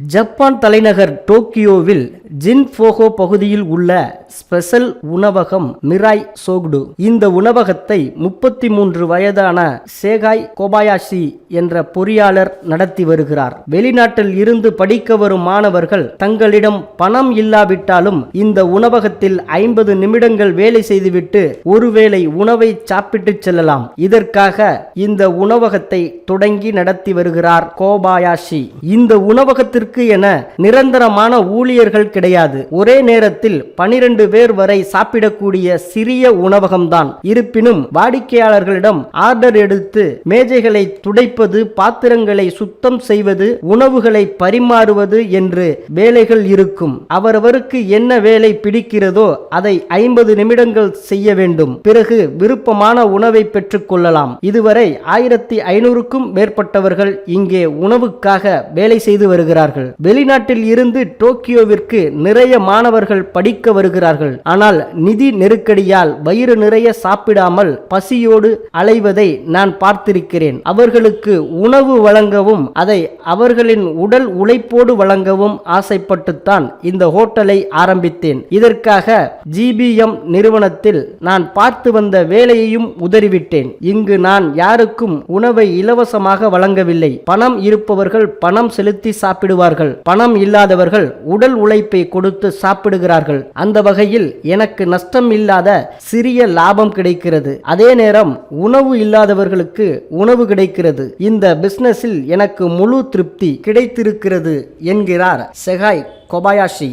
Japan தலைநகர் டோக்கியோவில் ஜின்போகோ பகுதியில் உள்ள ஸ்பெஷல் உணவகம் மிராய் சோக்டு. இந்த உணவகத்தை முப்பத்தி மூன்று வயதான சேகாய் கோபாயாஷி என்ற பொறியாளர் நடத்தி வருகிறார். வெளிநாட்டில் இருந்து படிக்க வரும் மாணவர்கள் தங்களிடம் பணம் இல்லாவிட்டாலும் இந்த உணவகத்தில் ஐம்பது நிமிடங்கள் வேலை செய்துவிட்டு ஒருவேளை உணவை சாப்பிட்டு செல்லலாம். இதற்காக இந்த உணவகத்தை தொடங்கி நடத்தி வருகிறார் கோபாயாஷி. இந்த உணவகத்திற்கு என நிரந்தரமான ஊழியர்கள் கிடையாது. ஒரே நேரத்தில் பனிரெண்டு பேர் வரை சாப்பிடக்கூடிய சிறிய உணவகம்தான். இருப்பினும் வாடிக்கையாளர்களிடம் ஆர்டர் எடுத்து மேஜைகளை துடைப்பது பாத்திரங்களை சுத்தம் செய்வது உணவுகளை பரிமாறுவது என்று வேலைகள் இருக்கும். அவரவருக்கு என்ன வேலை பிடிக்கிறதோ அதை ஐம்பது நிமிடங்கள் செய்ய வேண்டும். பிறகு விருப்பமான உணவை பெற்றுக் கொள்ளலாம். இதுவரை ஆயிரத்தி ஐநூறுக்கும் மேற்பட்டவர்கள் இங்கே உணவுக்காக வேலை செய்து வருகிறார்கள். வெளிநாட்டில் இருந்து டோக்கியோவிற்கு நிறைய மாணவர்கள் படிக்க வருகிறார்கள். ஆனால் நிதி நெருக்கடியால் வயிறு நிறைய சாப்பிடாமல் பசியோடு அலைவதை நான் பார்த்திருக்கிறேன். அவர்களுக்கு உணவு வழங்கவும் அதை அவர்களின் உடல் உழைப்போடு வழங்கவும் ஆசைப்பட்டுத்தான் இந்த ஹோட்டலை ஆரம்பித்தேன். இதற்காக ஜிபிஎம் நிறுவனத்தில் நான் பார்த்து வந்த வேலையையும் உதறிவிட்டேன். இங்கு நான் யாருக்கும் உணவை இலவசமாக வழங்கவில்லை. பணம் இருப்பவர்கள் பணம் செலுத்தி சாப்பிடுவார்கள். பணம் இல்லாதவர்கள் உடல் உழைப்பை கொடுத்து சாப்பிடுகிறார்கள். அந்த வகையில் எனக்கு நஷ்டம் இல்லாத சிறிய லாபம் கிடைக்கிறது. அதே நேரம் உணவு இல்லாதவர்களுக்கு உணவு கிடைக்கிறது. இந்த பிசினஸில் எனக்கு முழு திருப்தி கிடைத்திருக்கிறது என்கிறார் செகாய் கொபாயாஷி.